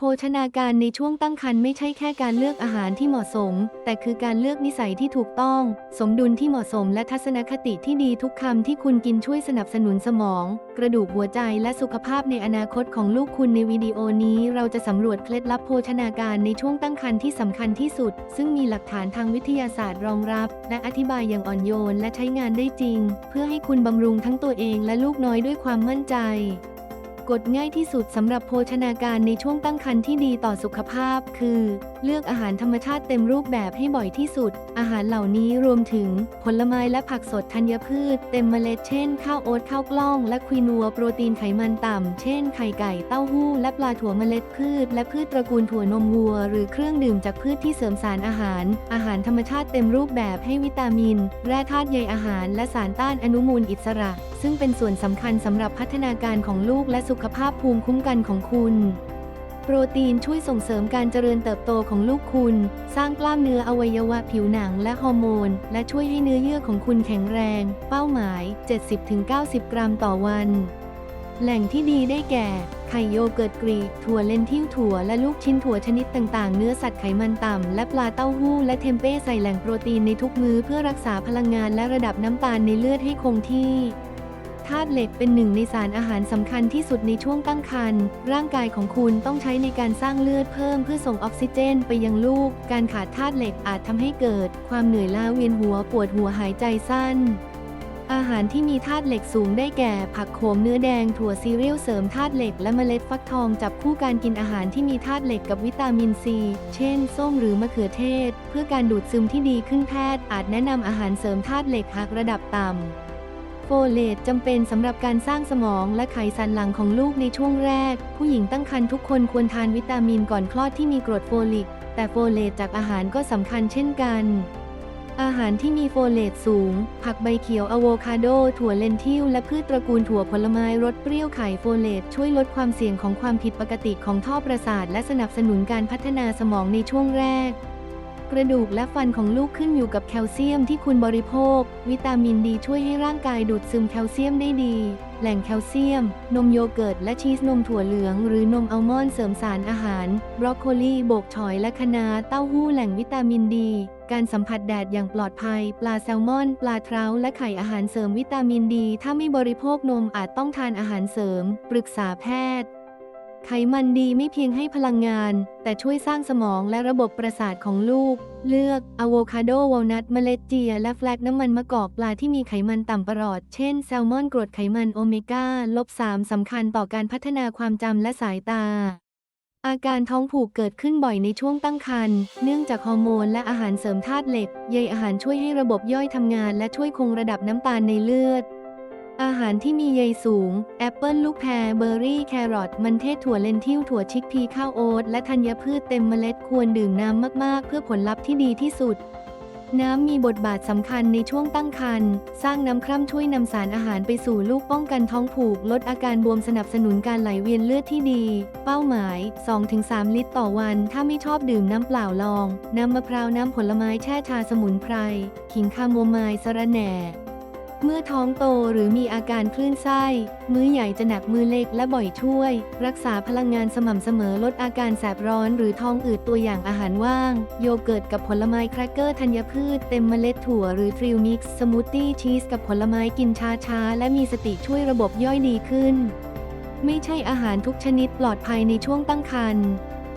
โภชนาการในช่วงตั้งครรภ์ไม่ใช่แค่การเลือกอาหารที่เหมาะสม แต่คือการเลือกนิสัยที่ถูกต้อง สมดุลที่เหมาะสมและทัศนคติที่ดีทุกคำที่คุณกินช่วยสนับสนุนสมอง กระดูกหัวใจและสุขภาพในอนาคตของลูกคุณในวิดีโอนี้เราจะสำรวจเคล็ดลับโภชนาการในช่วงตั้งครรภ์ที่สำคัญที่สุด ซึ่งมีหลักฐานทางวิทยาศาสตร์รองรับ และอธิบายอย่างอ่อนโยนและใช้งานได้จริง เพื่อให้คุณบำรุงทั้งตัวเองและลูกน้อยด้วยความมั่นใจ กฎง่ายที่สุดสำหรับโภชนาการในช่วงตั้งครรภ์ที่ดีต่อสุขภาพ คือเลือกอาหารธรรมชาติเต็มรูปแบบให้บ่อยที่สุด อาหารเหล่านี้รวมถึง ผลไม้และผักสดธัญพืช เต็มเมล็ดเช่น ข้าวโอ๊ตข้าวกล้อง และควีนัวโปรตีนไขมันต่ำ เช่น ไข่ไก่เต้าหู้ และปลาถั่วเมล็ดพืช และพืชตระกูลถั่วนมวัว หรือเครื่องดื่มจากพืชที่เสริมสารอาหาร อาหารธรรมชาติเต็มรูปแบบให้วิตามิน แร่ธาตุใยอาหาร และสารต้านอนุมูลอิสระ ซึ่งเป็นส่วนสำคัญสำหรับพัฒนาการของลูกและสุขภาพภูมิคุ้มกันของคุณ โปรตีนช่วยส่งเสริมการเจริญเติบโตของลูกคุณ สร้างกล้ามเนื้ออวัยวะผิวหนังและฮอร์โมน และช่วยให้เนื้อเยื่อของคุณแข็งแรง เป้าหมาย 70-90 กรัมต่อวัน แหล่งที่ดีได้แก่ ไข่โยเกิร์ตกรีก ถั่วเลนทิวถั่วและลูกชิ้นถั่วชนิดต่างๆ เนื้อสัตว์ไขมันต่ำ และปลาเต้าหู้และเทมเป้ใส่แหล่งโปรตีนในทุกมื้อเพื่อรักษาพลังงานและระดับน้ำตาลในเลือดให้คงที่ ธาตุเหล็กเป็นหนึ่งในสารอาหารสำคัญที่สุดในช่วงตั้งครรภ์ ร่างกายของคุณต้องใช้ในการสร้างเลือดเพิ่มเพื่อส่งออกซิเจนไปยังลูก การขาดธาตุเหล็กอาจทำให้เกิด ความเหนื่อยล้าเวียนหัวปวดหัวหายใจสั้น อาหารที่มีธาตุเหล็กสูงได้แก่ ผักโขมเนื้อแดงถั่วซีเรียลเสริมธาตุเหล็กและเมล็ดฟักทองจับคู่การกินอาหารที่มีธาตุเหล็กกับวิตามินซี เช่น ส้มหรือมะเขือเทศ เพื่อการดูดซึมที่ดีขึ้นแพทย์อาจแนะนำอาหารเสริมธาตุเหล็กหากระดับต่ำ โฟเลตจำเป็นสำหรับการสร้างสมองและไขสันหลังของลูกในช่วงแรก ผู้หญิงตั้งครรภ์ทุกคนควรทานวิตามินก่อนคลอดที่มีกรดโฟลิก แต่โฟเลตจากอาหารก็สำคัญเช่นกัน อาหารที่มีโฟเลตสูง ผักใบเขียวอะโวคาโด ถั่วเลนทิลและพืชตระกูลถั่วผลไม้รสเปรี้ยวไข่โฟเลตช่วยลดความเสี่ยงของความผิดปกติของท่อประสาท และสนับสนุนการพัฒนาสมองในช่วงแรก กระดูกและฟันของลูกขึ้นอยู่กับแคลเซียมที่คุณบริโภค วิตามินดีช่วยให้ร่างกายดูดซึมแคลเซียมได้ดี แหล่งแคลเซียม นมโยเกิร์ตและชีสนมถั่วเหลือง หรือนมอัลมอนด์เสริมสารอาหาร บรอกโคลีโบกชอยและคะน้าเต้าหู้แหล่งวิตามินดี การสัมผัสแดดอย่างปลอดภัย ปลาแซลมอน ปลาเทราและไข่อาหารเสริมวิตามินดี ถ้าไม่บริโภคนมอาจต้องทานอาหารเสริม ปรึกษาแพทย์ ไขมันดีไม่เพียงให้พลังงาน แต่ช่วยสร้างสมองและระบบประสาทของลูก เลือกอะโวคาโดวอลนัทเมล็ดเจีย และแฟลกน้ำมันมะกอกปลาที่มีไขมันต่ำประหลอด เช่นแซลมอนกรดไขมันโอเมก้าลบ3สำคัญต่อการพัฒนาความจำและสายตา อาการท้องผูกเกิดขึ้นบ่อยในช่วงตั้งครรภ์เนื่องจากฮอร์โมนและอาหารเสริมธาตุเหล็ก ใยอาหารช่วยให้ระบบย่อยทำงาน และช่วยคงระดับน้ำตาลในเลือด อาหารที่มีใยสูง แอปเปิลลูกแพรเบอร์รี่ แครอท มันเทศถั่วเลนทิลถั่วชิกพีข้าวโอ๊ต และธัญพืชเต็มเมล็ดควรดื่มน้ำมากๆ เพื่อผลลัพธ์ที่ดีที่สุด น้ำมีบทบาทสำคัญในช่วงตั้งครรภ์ สร้างน้ำคร่ำช่วยนำสารอาหารไปสู่ลูกป้องกันท้องผูก ลดอาการบวมสนับสนุนการไหลเวียนเลือดที่ดี เป้าหมาย 2-3 ลิตรต่อวัน ถ้าไม่ชอบดื่มน้ำเปล่าลอง น้ำมะพร้าวน้ำผลไม้แช่ชาสมุนไพร ขิงคาโมไมล์สะระแหน่ เมื่อท้องโตหรือมีอาการคลื่นไส้ มือใหญ่จะหนักมือเล็กและบ่อยช่วย รักษาพลังงานสม่ำเสมอลดอาการแสบร้อนหรือท้องอืดตัวอย่างอาหารว่าง โยเกิร์ตกับผลไม้แครกเกอร์ธัญพืช เต็มเมล็ดถั่วหรือทริลมิกซ์สมูทตี้ชีสกับผลไม้กินช้าๆ และมีสติช่วยระบบย่อยดีขึ้น ไม่ใช่อาหารทุกชนิดปลอดภัยในช่วงตั้งครรภ์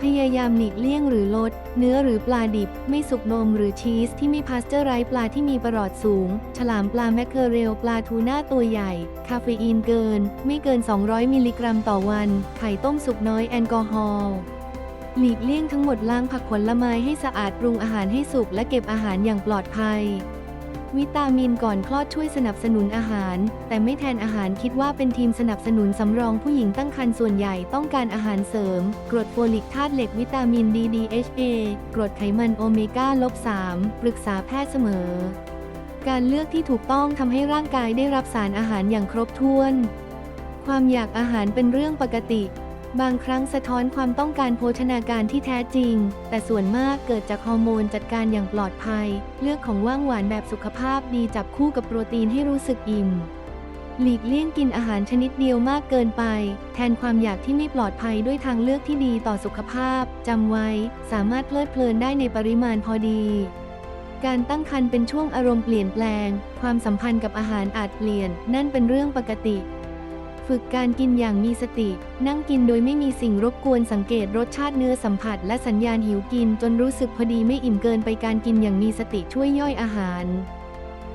พยายามหลีกเลี่ยงหรือลด เนื้อหรือปลาดิบ ไม่สุกนมหรือชีสที่มีพาสเจอร์ไรปลาที่มีประหลอดสูง ฉลามปลาแมคเคอเรลปลาทูน่าตัวใหญ่ คาเฟอีนเกิน ไม่เกิน 200 มิลลิกรัมต่อวัน ไข่ต้มสุกน้อยแอลกอฮอล์หลีกเลี่ยงทั้งหมดล้างผักผลไม้ให้สะอาดปรุงอาหารให้สุกและเก็บอาหารอย่างปลอดภัย วิตามินก่อนคลอดช่วยสนับสนุนอาหาร แต่ไม่แทนอาหารคิดว่าเป็นทีมสนับสนุนสำรองผู้หญิงตั้งครรภ์ส่วนใหญ่ต้องการอาหารเสริม กรดโฟลิกธาตุเหล็กวิตามินดี DHA กรดไขมันโอเมก้าลบ3ปรึกษาแพทย์เสมอ การเลือกที่ถูกต้องทำให้ร่างกายได้รับสารอาหารอย่างครบถ้วน ความอยากอาหารเป็นเรื่องปกติ บางครั้งสะท้อนความต้องการโภชนาการที่แท้จริง แต่ส่วนมากเกิดจากฮอร์โมนจัดการอย่างปลอดภัย เลือกของว่างหวานแบบสุขภาพดีจับคู่กับโปรตีนให้รู้สึกอิ่ม หลีกเลี่ยงกินอาหารชนิดเดียวมากเกินไป แทนความอยากที่ไม่ปลอดภัยด้วยทางเลือกที่ดีต่อสุขภาพ จำไว้ สามารถเพลิดเพลินได้ในปริมาณพอดีการตั้งครรภ์เป็นช่วงอารมณ์เปลี่ยนแปลง ความสัมพันธ์กับอาหารอาจเปลี่ยน นั่นเป็นเรื่องปกติ ฝึกการกินอย่างมีสติ นั่งกินโดยไม่มีสิ่งรบกวนสังเกตรสชาติเนื้อสัมผัส และสัญญาณหิวกินจนรู้สึกพอดีไม่อิ่มเกินไปการกินอย่างมีสติช่วยย่อยอาหาร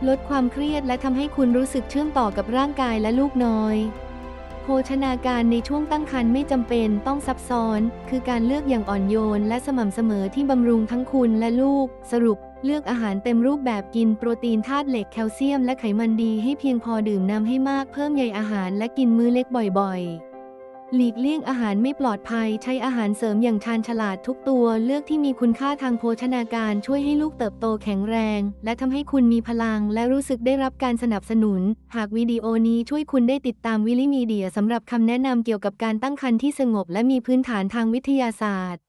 ลดความเครียดและทำให้คุณรู้สึกเชื่อมต่อกับร่างกายและลูกน้อย ภชนาการในช่วงตั้งครรภ์ไม่จำเป็นต้องซับซ้อน คือการเลือกอย่างอ่อนโยน และสม่ำเสมอที่บำรุงทั้งคุณและลูก สรุป เลือกอาหารเต็มรูปแบบกินโปรตีนธาตุเหล็กแคลเซียม และไขมันดีให้เพียงพอดื่มน้ำให้มากเพิ่มใยอาหารและกินมื้อเล็กบ่อยๆ หลีกเลี่ยงอาหารไม่ปลอดภัย ใช้อาหารเสริมอย่างชาญฉลาดทุกตัว เลือกที่มีคุณค่าทางโภชนาการช่วยให้ลูกเติบโตแข็งแรง และทำให้คุณมีพลัง และรู้สึกได้รับการสนับสนุน หากวิดีโอนี้ช่วยคุณได้ติดตามวิลิมีเดียสำหรับคำแนะนำเกี่ยวกับการตั้งครรภ์ที่สงบ และมีพื้นฐานทางวิทยาศาสตร์